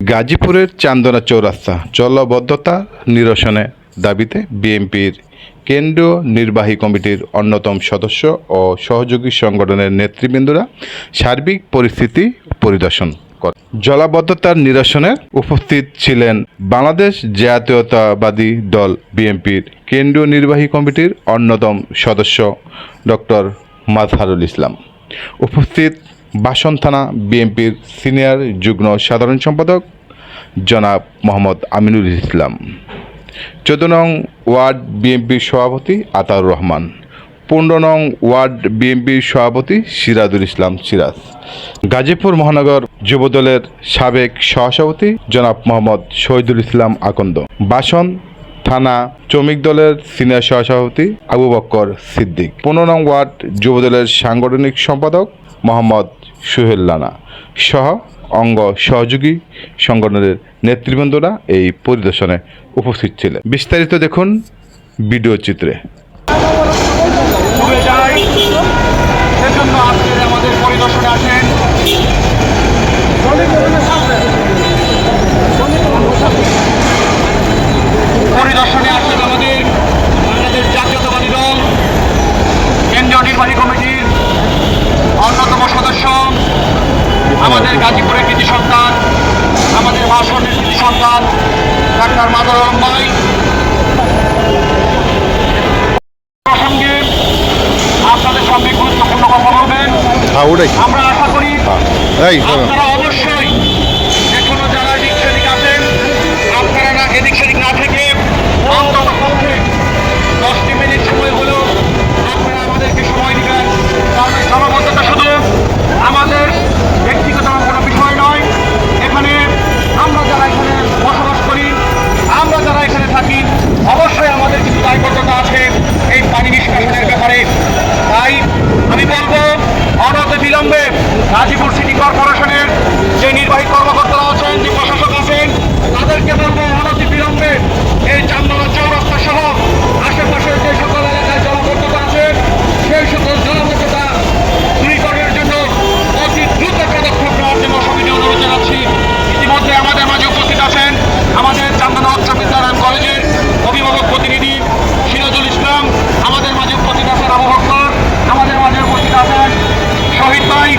গাজীপুরের চান্দনা চৌরাস্তা জলবদ্ধতা নিরসনে দাবিতে বিএনপির কেন্দ্রীয় নির্বাহী কমিটির অন্যতম সদস্য ও সহযোগী সংগঠনের নেতৃবৃন্দরা সার্বিক পরিস্থিতি পরিদর্শন করে জলাবদ্ধতার নিরসনে উপস্থিত ছিলেন বাংলাদেশ জাতীয়তাবাদী দল বিএনপির কেন্দ্রীয় নির্বাহী কমিটির অন্যতম সদস্য ডক্টর মাজহারুল ইসলাম। উপস্থিত বাসন থানা বিএনপির সিনিয়র যুগ্ম সাধারণ সম্পাদক জনাব মোহাম্মদ আমিনুল ইসলাম। চোদ্দ নং ওয়ার্ড বিএনপির সভাপতি আতাউর রহমান, পনেরো নং ওয়ার্ড বিএনপির সভাপতি সিরাজুল ইসলাম সিরাজ। গাজীপুর মহানগর যুবদলের সাবেক সহসভাপতি জনাব মোহাম্মদ শহীদুল ইসলাম আকন্দ। বাসন থানা শ্রমিক দলের সিনিয়র সহসভাপতি আবু বক্কর সিদ্দিক। পনেরো নং ওয়ার্ড যুবদলের সাংগঠনিক সম্পাদক মোহাম্মদ সুহেল লানা সহ অঙ্গ সহযোগী সংগঠনের নেতৃবৃন্দরা এই পরিদর্শনে উপস্থিত ছিলেন। বিস্তারিত দেখুন ভিডিও চিত্রে। আমাদের পরিদর্শনে আসেন পরিদর্শনে আসেন আমাদের বাংলাদেশ জাতীয়তাবাদী দল কেন্দ্রীয় নির্বাহী কমিটির অন্যতম সদস্য আমাদের গাজীপুরের কৃতি সন্তান আমাদের ভাষণের কৃতি সন্তান ডাক্তার মাদর ভাই। প্রসঙ্গে আপনাদের সঙ্গে গুরুত্বপূর্ণ কথা বলবেন। আমরা আশা করি আপনারা অবশ্যই যে কোনো যারা এদিক সেদিক আছেন আপনারা না এদিক সেদিক না থেকে অন্তত পক্ষে দশটি মিনিট সময় হলেও আপনারা আমাদেরকে সময় দিবেন কারণ এই জনবদ্ধতা শুধু আমাদের ব্যক্তিগত কোনো বিষয় নয় এখানে আমরা যারা এখানে বসবাস করি আমরা যারা এখানে থাকি অবশ্যই আমাদের কিছু দায়বদ্ধতা আছে এই পানি নিষ্কাশনের ব্যাপারে তাই আমি বলব অনতি বিলম্বে গাজীপুর সিটি কর্পোরেশনের যে নির্বাহী কর্মকর্তারা আছেন যে প্রশাসক আছেন তাদেরকে বলব অনতি বিলম্বে এই চান্দনা চৌরাস্তা সহ আশেপাশের যে সকল এলাকায় জলবদ্ধতা আছে সেই সকল জলবদ্ধতা দূরীকরণের জন্য অতি দ্রুত পদক্ষেপ নেওয়ার জন্য সমিতি অনুরোধ জানাচ্ছি ইতিমধ্যে আমাদের মাঝে উপস্থিত আছেন আমাদের চান্দনা উচ্চ বিদ্যালয় কলেজের অভিভাবক প্রতিনিধি সিরাজুল ইসলাম আমাদের মাঝে উপস্থিত আছেন আবু বকর আমাদের মাঝে উপস্থিত আছেন শহীদ ভাই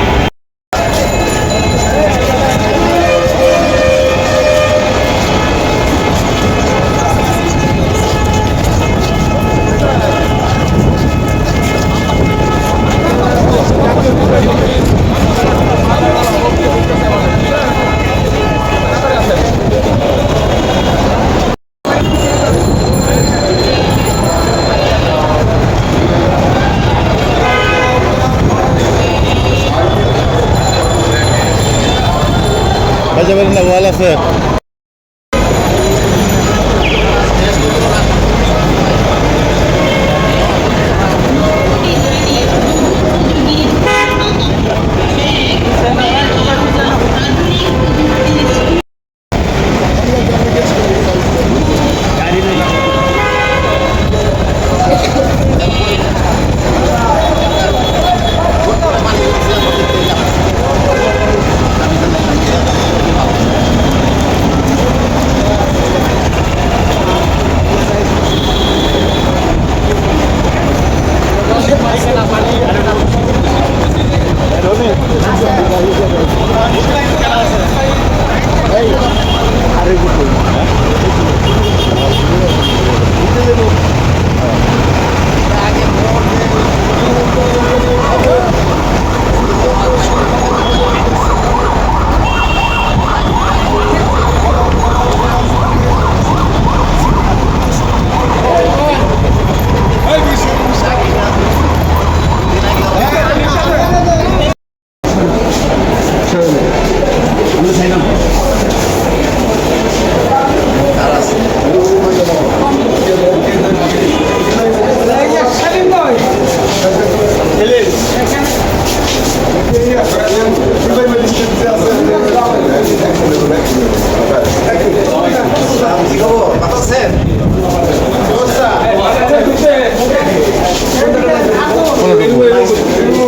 বলেন না ওয়াল আছে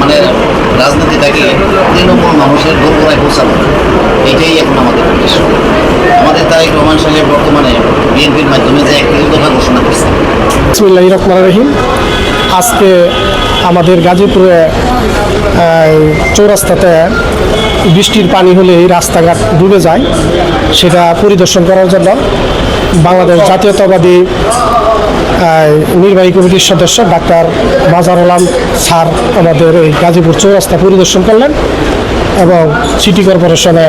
মানে রাজনীতিটাকে তৃণমূল মানুষের দোরগোড়ায় পৌঁছানো। এটাই এখন আমাদের উদ্দেশ্য। আমাদের তারেক রহমান সাহেব বর্তমানে বিএনপির মাধ্যমে যে একটি দফা ঘোষণা করছে। রহমান রহিম। আজকে আমাদের গাজীপুরে চৌরাস্তাতে বৃষ্টির পানি হলেই রাস্তাঘাট ডুবে যায়। সেটা পরিদর্শন করার জন্য বাংলাদেশ জাতীয়তাবাদী নির্বাহী কমিটির সদস্য ডাক্তার মাজার আলম স্যার আমাদের এই গাজীপুর চৌরাস্তা পরিদর্শন করলেন এবং সিটি কর্পোরেশনে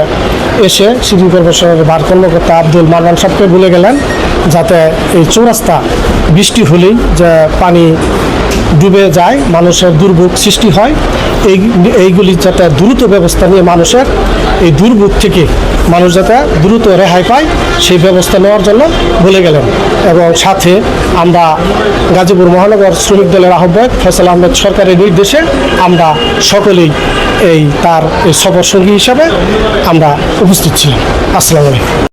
এসে সিটি কর্পোরেশনের ভার কর্মকর্তা আব্দুল মারমান সবকে ভুলে গেলেন। যাতে এই চৌরাস্তা বৃষ্টি হলেই যে পানি ডুবে যায়, মানুষের দুর্ভোগ সৃষ্টি হয়, এই এইগুলি যাতে দ্রুত ব্যবস্থা নিয়ে মানুষের এই দুর্ভোগ থেকে মানুষ যাতে দ্রুত রেহাই পায়, সেই ব্যবস্থা নেওয়ার জন্য বলে গেলেন। এবং সাথে আমরা গাজীপুর মহানগর শ্রমিক দলের আহ্বায়ক ফয়সাল আহমেদ সরকারের নির্দেশে আমরা সকলেই এই তার এই সফর সঙ্গী হিসাবে আমরা উপস্থিত ছিলাম। আসসালামু আলাইকুম।